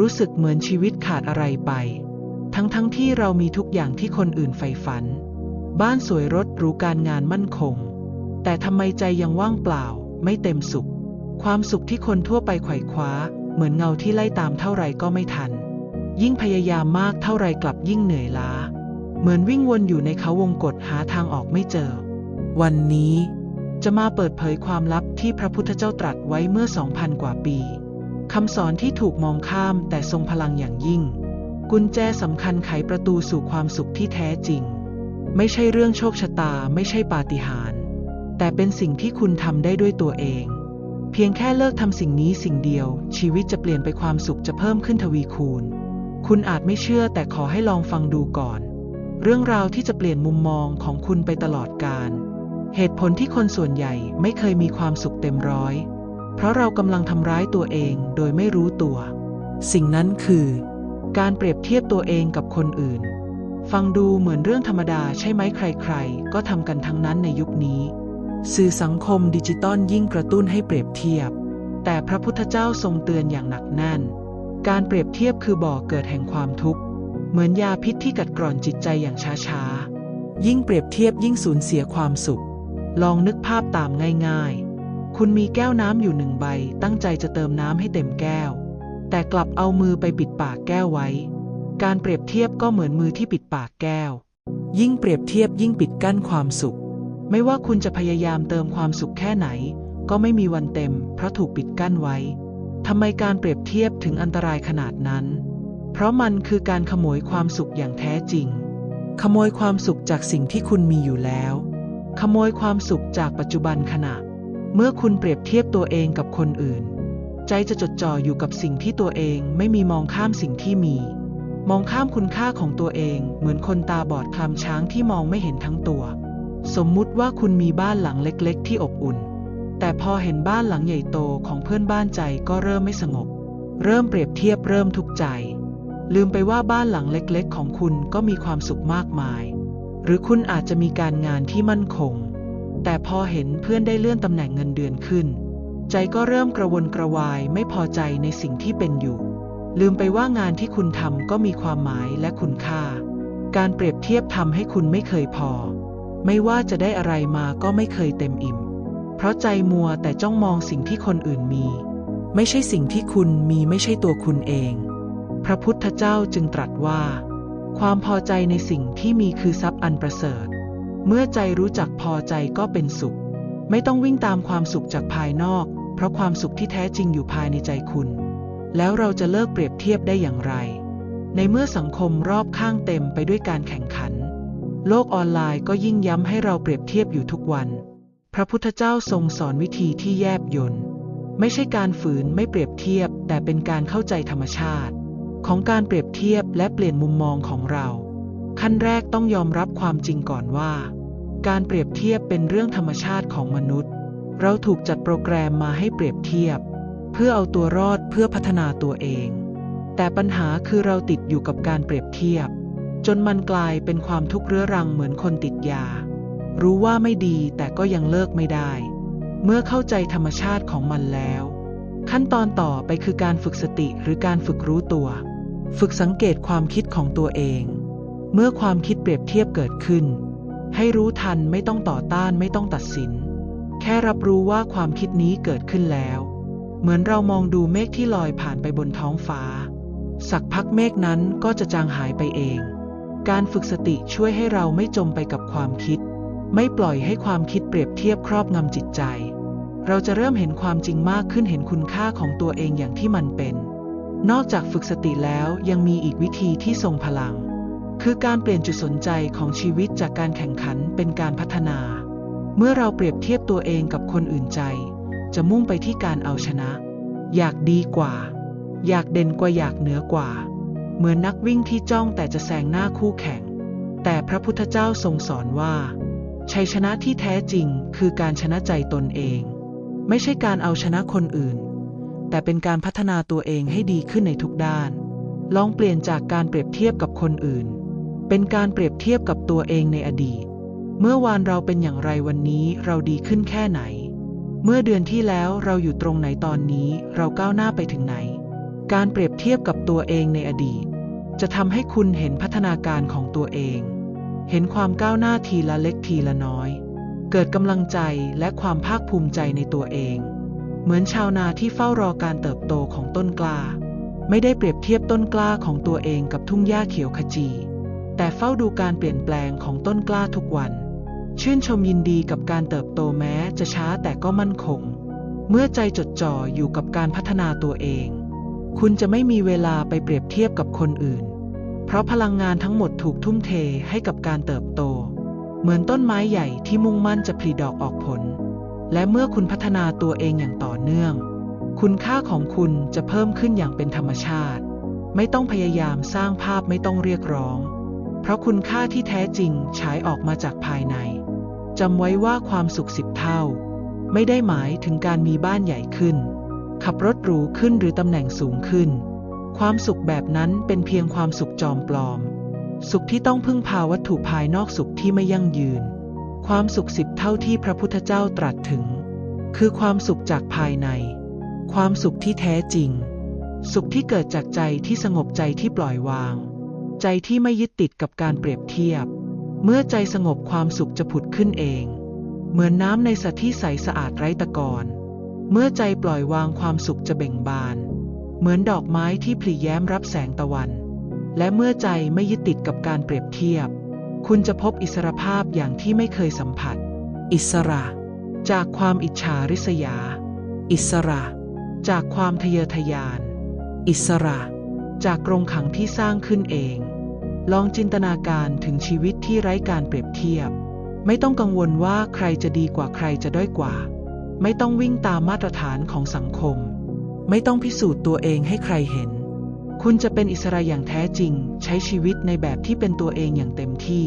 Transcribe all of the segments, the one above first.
รู้สึกเหมือนชีวิตขาดอะไรไป ทั้งๆทที่เรามีทุกอย่างที่คนอื่นใฝ่ฝัน บ้านสวยรถหรูการงานมั่นคง แต่ทำไมใจยังว่างเปล่า ไม่เต็มสุข ความสุขที่คนทั่วไปไขว่คว้า เหมือนเงาที่ไล่ตามเท่าไรก็ไม่ทัน ยิ่งพยายามมากเท่าไรกลับยิ่งเหนื่อยล้า เหมือนวิ่งวนอยู่ในเขาวงกฏหาทางออกไม่เจอ วันนี้จะมาเปิดเผยความลับที่พระพุทธเจ้าตรัสไว้เมื่อ 2,000 กว่าปี คำสอนที่ถูกมองข้ามแต่ทรงพลังอย่างยิ่ง กุญแจสำคัญไขประตูสู่ความสุขที่แท้จริง ไม่ใช่เรื่องโชคชะตาไม่ใช่ปาฏิหาริย์แต่เป็นสิ่งที่คุณทำได้ด้วยตัวเอง เพียงแค่เลิกทำสิ่งนี้สิ่งเดียว ชีวิตจะเปลี่ยนไปความสุขจะเพิ่มขึ้นทวีคูณ คุณอาจไม่เชื่อแต่ขอให้ลองฟังดูก่อน เรื่องราวที่จะเปลี่ยนมุมมองของคุณไปตลอดกาลเหตุผลที่คนส่วนใหญ่ไม่เคยมีความสุขเต็มร้อย เพราะเรากำลังทำร้ายตัวเองโดยไม่รู้ตัว สิ่งนั้นคือ การเปรียบเทียบตัวเองกับคนอื่น ฟังดูเหมือนเรื่องธรรมดาใช่ไหมใครๆ ก็ทำกันทั้งนั้นในยุคนี้ สื่อสังคมดิจิตอลยิ่งกระตุ้นให้เปรียบเทียบ แต่พระพุทธเจ้าทรงเตือนอย่างหนักแน่น การเปรียบเทียบคือบ่อเกิดแห่งความทุกข์ เหมือนยาพิษที่กัดกร่อนจิตใจอย่างช้าๆ ยิ่งเปรียบเทียบยิ่งสูญเสียความสุข ลองนึกภาพตามง่ายๆ คุณมีแก้วน้ำอยู่หนึ่งใบ ตั้งใจจะเติมน้ำให้เต็มแก้ว แต่กลับเอามือไปปิดปากแก้วไว้ การเปรียบเทียบก็เหมือนมือที่ปิดปากแก้ว ยิ่งเปรียบเทียบยิ่งปิดกั้นความสุข ไม่ว่าคุณจะพยายามเติมความสุขแค่ไหน ก็ไม่มีวันเต็ม เพราะถูกปิดกั้นไว้ทำไมการเปรียบเทียบถึงอันตรายขนาดนั้น เพราะมันคือการขโมยความสุขอย่างแท้จริง ขโมยความสุขจากสิ่งที่คุณมีอยู่แล้ว ขโมยความสุขจากปัจจุบันขณะ เมื่อคุณเปรียบเทียบตัวเองกับคนอื่น ใจจะจดจ่ออยู่กับสิ่งที่ตัวเองไม่มีมองข้ามสิ่งที่มี มองข้ามคุณค่าของตัวเองเหมือนคนตาบอดคลำช้างที่มองไม่เห็นทั้งตัว สมมุติว่าคุณมีบ้านหลังเล็กๆ ที่อบอุ่น แต่พอเห็นบ้านหลังใหญ่โตของเพื่อนบ้านใจก็เริ่มไม่สงบ เริ่มเปรียบเทียบเริ่มทุกข์ใจ ลืมไปว่าบ้านหลังเล็กๆ ของคุณก็มีความสุขมากมาย หรือคุณอาจจะมีการงานที่มั่นคง แต่พอเห็นเพื่อนได้เลื่อนตำแหน่งเงินเดือนขึ้น ใจก็เริ่มกระวนกระวายไม่พอใจในสิ่งที่เป็นอยู่ ลืมไปว่างานที่คุณทำก็มีความหมายและคุณค่า การเปรียบเทียบทำให้คุณไม่เคยพอ ไม่ว่าจะได้อะไรมาก็ไม่เคยเต็มอิ่ม เพราะใจมัวแต่จ้องมองสิ่งที่คนอื่นมี ไม่ใช่สิ่งที่คุณมีไม่ใช่ตัวคุณเอง พระพุทธเจ้าจึงตรัสว่า ความพอใจในสิ่งที่มีคือทรัพย์อันประเสริฐ เมื่อใจรู้จักพอใจก็เป็นสุข ไม่ต้องวิ่งตามความสุขจากภายนอก เพราะความสุขที่แท้จริงอยู่ภายในใจคุณ แล้วเราจะเลิกเปรียบเทียบได้อย่างไร ในเมื่อสังคมรอบข้างเต็มไปด้วยการแข่งขัน โลกออนไลน์ก็ยิ่งย้ำให้เราเปรียบเทียบอยู่ทุกวัน พระพุทธเจ้าทรงสอนวิธีที่แยบยลไม่ใช่การฝืนไม่เปรียบเทียบ แต่เป็นการเข้าใจธรรมชาติ ของการเปรียบเทียบและเปลี่ยนมุมมองของเรา ขั้นแรกต้องยอมรับความจริงก่อนว่า การเปรียบเทียบเป็นเรื่องธรรมชาติของมนุษย์ เราถูกจัดโปรแกรมมาให้เปรียบเทียบ เพื่อเอาตัวรอดเพื่อพัฒนาตัวเอง แต่ปัญหาคือเราติดอยู่กับการเปรียบเทียบ จนมันกลายเป็นความทุกข์เรื้อรังเหมือนคนติดยา รู้ว่าไม่ดีแต่ก็ยังเลิกไม่ได้ เมื่อเข้าใจธรรมชาติของมันแล้ว ขั้นตอนต่อไปคือการฝึกสติหรือการฝึกรู้ตัว ฝึกสังเกตความคิดของตัวเอง เมื่อความคิดเปรียบเทียบเกิดขึ้น ให้รู้ทันไม่ต้องต่อต้านไม่ต้องตัดสิน แค่รับรู้ว่าความคิดนี้เกิดขึ้นแล้ว เหมือนเรามองดูเมฆที่ลอยผ่านไปบนท้องฟ้า สักพักเมฆนั้นก็จะจางหายไปเอง การฝึกสติช่วยให้เราไม่จมไปกับความคิด ไม่ปล่อยให้ความคิดเปรียบเทียบครอบงำจิตใจ เราจะเริ่มเห็นความจริงมากขึ้นเห็นคุณค่าของตัวเองอย่างที่มันเป็น นอกจากฝึกสติแล้วยังมีอีกวิธีที่ทรงพลัง คือการเปลี่ยนจุดสนใจของชีวิตจากการแข่งขันเป็นการพัฒนา เมื่อเราเปรียบเทียบตัวเองกับคนอื่นใจ จะมุ่งไปที่การเอาชนะ อยากดีกว่า อยากเด่นกว่าอยากเหนือกว่า เหมือนนักวิ่งที่จ้องแต่จะแซงหน้าคู่แข่ง แต่พระพุทธเจ้าทรงสอนว่า ชัยชนะที่แท้จริงคือการชนะใจตนเอง ไม่ใช่การเอาชนะคนอื่น แต่เป็นการพัฒนาตัวเองให้ดีขึ้นในทุกด้าน ลองเปลี่ยนจากการเปรียบเทียบกับคนอื่น เป็นการเปรียบเทียบกับตัวเองในอดีต เมื่อวานเราเป็นอย่างไรวันนี้เราดีขึ้นแค่ไหน เมื่อเดือนที่แล้วเราอยู่ตรงไหนตอนนี้เราก้าวหน้าไปถึงไหน การเปรียบเทียบกับตัวเองในอดีต จะทำให้คุณเห็นพัฒนาการของตัวเอง เห็นความก้าวหน้าทีละเล็กทีละน้อย เกิดกำลังใจและความภาคภูมิใจในตัวเอง เหมือนชาวนาที่เฝ้ารอการเติบโตของต้นกล้า ไม่ได้เปรียบเทียบต้นกล้าของตัวเองกับทุ่งหญ้าเขียวขจี แต่เฝ้าดูการเปลี่ยนแปลงของต้นกล้าทุกวัน ชื่นชมยินดีกับการเติบโตแม้จะช้าแต่ก็มั่นคง เมื่อใจจดจ่ออยู่กับการพัฒนาตัวเอง คุณจะไม่มีเวลาไปเปรียบเทียบกับคนอื่น เพราะพลังงานทั้งหมดถูกทุ่มเทให้กับการเติบโต เหมือนต้นไม้ใหญ่ที่มุ่งมั่นจะผลิดอกออกผล และเมื่อคุณพัฒนาตัวเองอย่างต่อเนื่อง คุณค่าของคุณจะเพิ่มขึ้นอย่างเป็นธรรมชาติ ไม่ต้องพยายามสร้างภาพไม่ต้องเรียกร้อง เพราะคุณค่าที่แท้จริงฉายออกมาจากภายใน จำไว้ว่าความสุขสิบเท่า ไม่ได้หมายถึงการมีบ้านใหญ่ขึ้น ขับรถหรูขึ้นหรือตำแหน่งสูงขึ้น ความสุขแบบนั้นเป็นเพียงความสุขจอมปลอม สุขที่ต้องพึ่งพาวัตถุภายนอกสุขที่ไม่ยั่งยืน ความสุขสิบเท่าที่พระพุทธเจ้าตรัสถึง คือความสุขจากภายใน ความสุขที่แท้จริง สุขที่เกิดจากใจที่สงบใจที่ปล่อยวาง ใจที่ไม่ยึดติดกับการเปรียบเทียบ เมื่อใจสงบความสุขจะผุดขึ้นเอง เหมือนน้ำในสระที่ใสสะอาดไร้ตะกอนเมื่อใจปล่อยวางความสุขจะเบ่งบาน เหมือนดอกไม้ที่ผลิแย้มรับแสงตะวัน และเมื่อใจไม่ยึดติดกับการเปรียบเทียบ คุณจะพบอิสรภาพอย่างที่ไม่เคยสัมผัส อิสระ จากความอิจฉาริษยา อิสระ จากความทะเยอทะยาน อิสระ จากกรงขังที่สร้างขึ้นเอง ลองจินตนาการถึงชีวิตที่ไร้การเปรียบเทียบ ไม่ต้องกังวลว่าใครจะดีกว่าใครจะด้อยกว่า ไม่ต้องวิ่งตามมาตรฐานของสังคม ไม่ต้องพิสูจน์ตัวเองให้ใครเห็น คุณจะเป็นอิสระอย่างแท้จริง ใช้ชีวิตในแบบที่เป็นตัวเองอย่างเต็มที่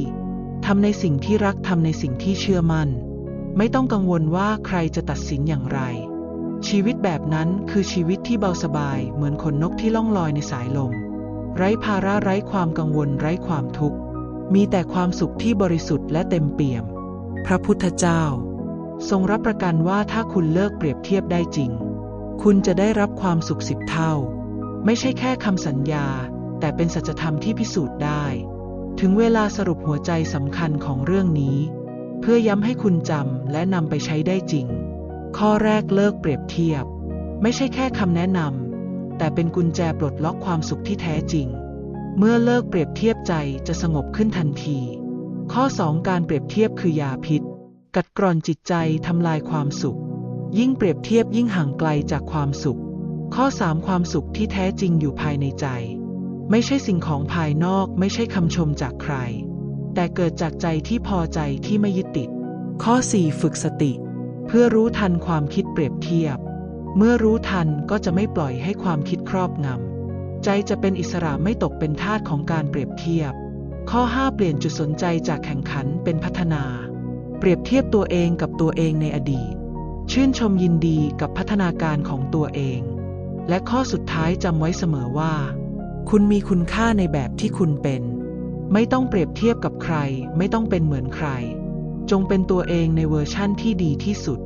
ทำในสิ่งที่รักทำในสิ่งที่เชื่อมั่น ไม่ต้องกังวลว่าใครจะตัดสินอย่างไร ชีวิตแบบนั้นคือชีวิตที่เบาสบายเหมือนขนนกที่ล่องลอยในสายลม ไร้ภาระไร้ความกังวลไร้ความทุกข์ มีแต่ความสุขที่บริสุทธิ์และเต็มเปี่ยม พระพุทธเจ้า ทรงรับประกันว่าถ้าคุณเลิกเปรียบเทียบได้จริง คุณจะได้รับความสุขสิบเท่า ไม่ใช่แค่คำสัญญา แต่เป็นสัจธรรมที่พิสูจน์ได้ ถึงเวลาสรุปหัวใจสำคัญของเรื่องนี้ เพื่อย้ำให้คุณจำและนำไปใช้ได้จริง ข้อแรกเลิกเปรียบเทียบ ไม่ใช่แค่คำแนะนำ แต่เป็นกุญแจปลดล็อกความสุขที่แท้จริง เมื่อเลิกเปรียบเทียบใจจะสงบขึ้นทันที ข้อ 2 การเปรียบเทียบคือยาพิษ กัดกร่อนจิตใจทำลายความสุข ยิ่งเปรียบเทียบยิ่งห่างไกลจากความสุข ข้อ 3 ความสุขที่แท้จริงอยู่ภายในใจ ไม่ใช่สิ่งของภายนอกไม่ใช่คำชมจากใคร แต่เกิดจากใจที่พอใจที่ไม่ยึดติด ข้อ 4 ฝึกสติ เพื่อรู้ทันความคิดเปรียบเทียบ เมื่อรู้ทันก็จะไม่ปล่อยให้ความคิดครอบงำ ใจจะเป็นอิสระไม่ตกเป็นทาสของการเปรียบเทียบ ข้อ 5 เปลี่ยนจุดสนใจจากแข่งขันเป็นพัฒนา เปรียบเทียบตัวเองกับตัวเองในอดีต ชื่นชมยินดีกับพัฒนาการของตัวเอง และข้อสุดท้ายจำไว้เสมอว่า คุณมีคุณค่าในแบบที่คุณเป็น ไม่ต้องเปรียบเทียบกับใคร ไม่ต้องเป็นเหมือนใคร จงเป็นตัวเองในเวอร์ชั่นที่ดีที่สุด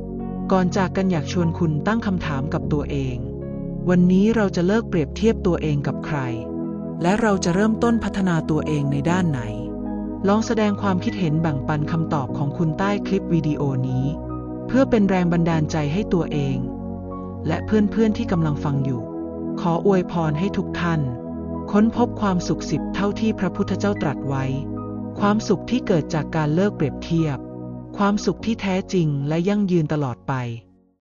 ก่อนจากกันอยากชวนคุณตั้งคำถามกับตัวเอง วันนี้เราจะเลิกเปรียบเทียบตัวเองกับใคร และเราจะเริ่มต้นพัฒนาตัวเองในด้านไหน ลองแสดงความคิดเห็นแบ่งปันคำตอบของคุณใต้คลิปวิดีโอนี้ เพื่อเป็นแรงบันดาลใจให้ตัวเอง และเพื่อนๆที่กำลังฟังอยู่ ขออวยพรให้ทุกท่าน ค้นพบความสุขสิบเท่าที่พระพุทธเจ้าตรัสไว้ ความสุขที่เกิดจากการเลิกเปรียบเทียบ ความสุขที่แท้จริงและยั่งยืนตลอดไป